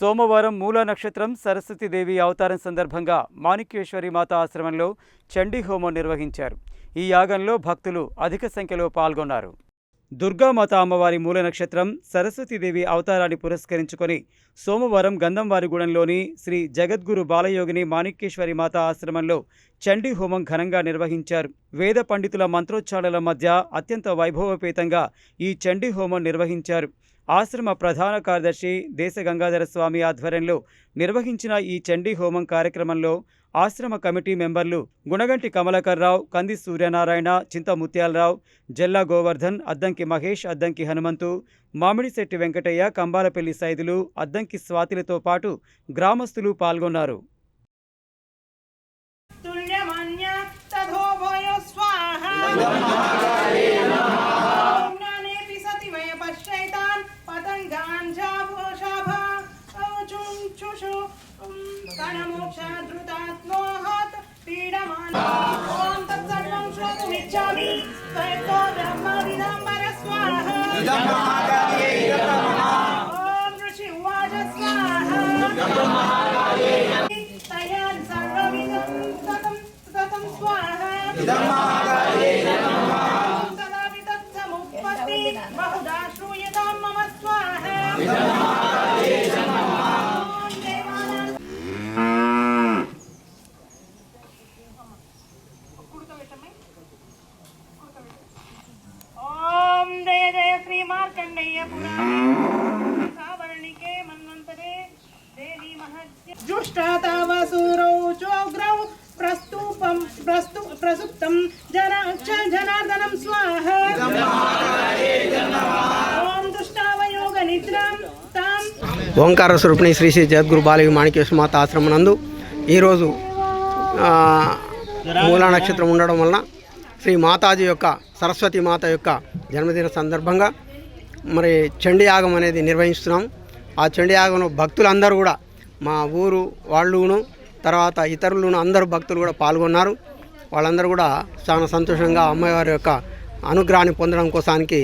సోమవారం మూల నక్షత్రం సరస్వతీదేవి అవతారం సందర్భంగా మాణిక్యేశ్వరి మాత ఆశ్రమంలో చండీ హోమం నిర్వహించారు. ఈ యాగంలో భక్తులు అధిక సంఖ్యలో పాల్గొన్నారు. దుర్గామాత అమ్మవారి మూల నక్షత్రం సరస్వతీదేవి అవతారాన్ని పురస్కరించుకొని సోమవారం గంధంవారిగూడెంలోని శ్రీ జగద్గురు బాలయోగిని మాణిక్యేశ్వరి మాత ఆశ్రమంలో చండీ హోమం ఘనంగా నిర్వహించారు. వేద పండితుల మంత్రోచ్చారణల మధ్య అత్యంత వైభవపేతంగా ఈ చండీ హోమం నిర్వహించారు. ఆశ్రమ ప్రధాన కార్యదర్శి దేశ గంగాధర స్వామి ఆధ్వర్యంలో నిర్వహించిన ఈ చండీ హోమం కార్యక్రమంలో ఆశ్రమ కమిటీ మెంబర్లు గుణగంటి కమలాకర్రావు కంది సూర్యనారాయణ చింత ముత్యాలరావు జల్లా గోవర్ధన్ అద్దంకి మహేష్ అద్దంకి హనుమంతు మామిడిశెట్టి వెంకటయ్య కంబాలపల్లి సైదులు అద్దంకి స్వాతిలతో పాటు గ్రామస్తులు పాల్గొన్నారు. श्रोतुमिच्छामि त्वयतो ब्रह्मविदम्बर स्वाहा ॐ ऋषि उवाच स्वाहा ఓంకార స్వరూపిణి శ్రీ శ్రీ జగద్గురు బాలవి మాణికేశ్వర మాత ఆశ్రమం నందు ఈరోజు మూలా నక్షత్రం ఉండడం వలన శ్రీ మాతాజీ యొక్క సరస్వతి మాత యొక్క జన్మదిన సందర్భంగా మరి చండి యాగం అనేది నిర్వహిస్తున్నాం. ఆ చండి యాగంలో భక్తులందరూ కూడా మా ఊరు వాళ్ళును తర్వాత ఇతరులను అందరూ భక్తులు కూడా పాల్గొన్నారు. వాళ్ళందరూ కూడా చాలా సంతోషంగా అమ్మవారి యొక్క అనుగ్రహాన్ని పొందడం కోసానికి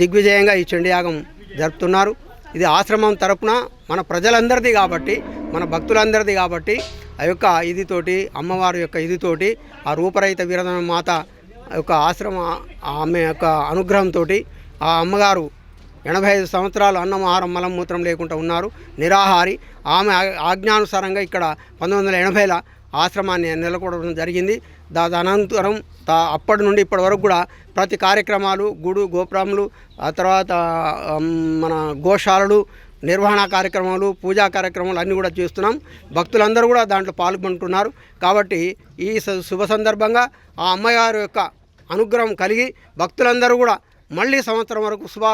దిగ్విజయంగా ఈ చండియాగం జరుపుతున్నారు. ఇది ఆశ్రమం తరపున మన ప్రజలందరిది కాబట్టి మన భక్తులందరిది కాబట్టి ఆ యొక్క ఇదితోటి అమ్మవారి యొక్క ఇదితోటి ఆ రూపరహిత వీరధన మాత యొక్క ఆశ్రమ ఆమె యొక్క అనుగ్రహంతో ఆ అమ్మగారు ఎనభై ఐదు సంవత్సరాలు అన్నం ఆహారం మలం మూత్రం లేకుండా ఉన్నారు. నిరాహారి. ఆమె ఆజ్ఞానుసారంగా ఇక్కడ పంతొమ్మిది వందల ఎనభైల ఆశ్రమాన్ని నెలకొడడం జరిగింది. దాని అనంతరం అప్పటి నుండి ఇప్పటి వరకు కూడా ప్రతి కార్యక్రమాలు గుడు గోపురములు ఆ తర్వాత మన గోశాలలు నిర్వహణ కార్యక్రమాలు పూజా కార్యక్రమాలు అన్నీ కూడా చేస్తున్నాం. భక్తులందరూ కూడా దాంట్లో పాల్గొంటున్నారు. కాబట్టి ఈ శుభ సందర్భంగా ఆ అమ్మగారు యొక్క అనుగ్రహం కలిగి భక్తులందరూ కూడా మళ్ళీ సంవత్సరం వరకు శుభ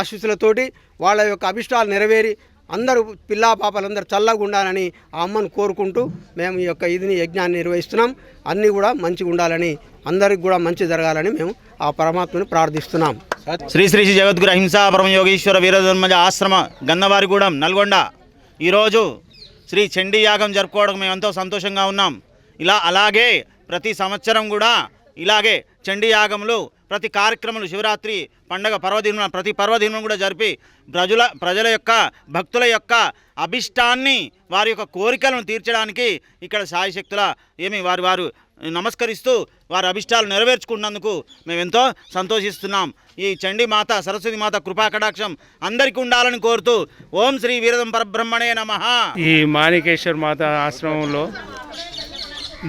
ఆశీస్సులతోటి వాళ్ళ యొక్క అభిష్టాలు నెరవేరి అందరూ పిల్లా పాపలందరూ చల్లగా ఉండాలని ఆ అమ్మను కోరుకుంటూ మేము ఈ యొక్క ఇదిని యజ్ఞాన్ని నిర్వహిస్తున్నాం. అన్నీ కూడా మంచిగా ఉండాలని అందరికి కూడా మంచి జరగాలని మేము ఆ పరమాత్మని ప్రార్థిస్తున్నాం. శ్రీ శ్రీ శ్రీ జగద్గురు అహింసా పరమయోగీశ్వర వీరధర్మజ ఆశ్రమ గన్నవారిగూడెం నల్గొండ. ఈరోజు శ్రీ చండీ యాగం జరుపుకోవడం మేము ఎంతో సంతోషంగా ఉన్నాం. ఇలా అలాగే ప్రతి సంవత్సరం కూడా ఇలాగే చండీ యాగములు ప్రతి కార్యక్రమాలు శివరాత్రి పండగ పర్వదినం ప్రతి పర్వదినం కూడా జరిపి ప్రజల ప్రజల యొక్క భక్తుల యొక్క అభిష్టాన్ని వారి యొక్క కోరికలను తీర్చడానికి ఇక్కడ సాయశక్తుల ఏమి వారి వారు నమస్కరిస్తూ వారి అభిష్టాలు నెరవేర్చుకున్నందుకు మేమెంతో సంతోషిస్తున్నాం. ఈ చండీ మాత సరస్వతి మాత కృపా కటాక్షం అందరికీ ఉండాలని కోరుతూ ఓం శ్రీ వీరదం పరబ్రహ్మణే నమ. ఈ మాణికేశ్వర మాత ఆశ్రమంలో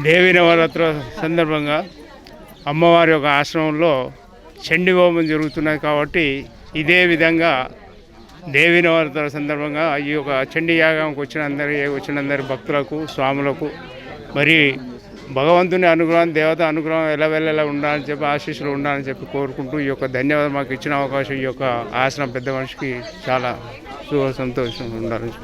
దేవి నవరాత్ర సందర్భంగా అమ్మవారి యొక్క ఆశ్రమంలో చండి హోమం జరుగుతున్నది కాబట్టి ఇదే విధంగా దేవి నవరాత్రుల సందర్భంగా ఈ యొక్క చండీ యాగంకి వచ్చిన అందరి వచ్చిన అందరి భక్తులకు స్వాములకు మరి భగవంతుని అనుగ్రహం దేవత అనుగ్రహం ఎలా వెళ్ళేలా ఉండాలని చెప్పి ఆశీస్సులు ఉండాలని చెప్పి కోరుకుంటూ ఈ యొక్క ధన్యవాదం మాకు ఇచ్చిన అవకాశం ఈ యొక్క ఆశ్రమం పెద్ద మనిషికి చాలా సుఖ సంతోషం ఉండాలని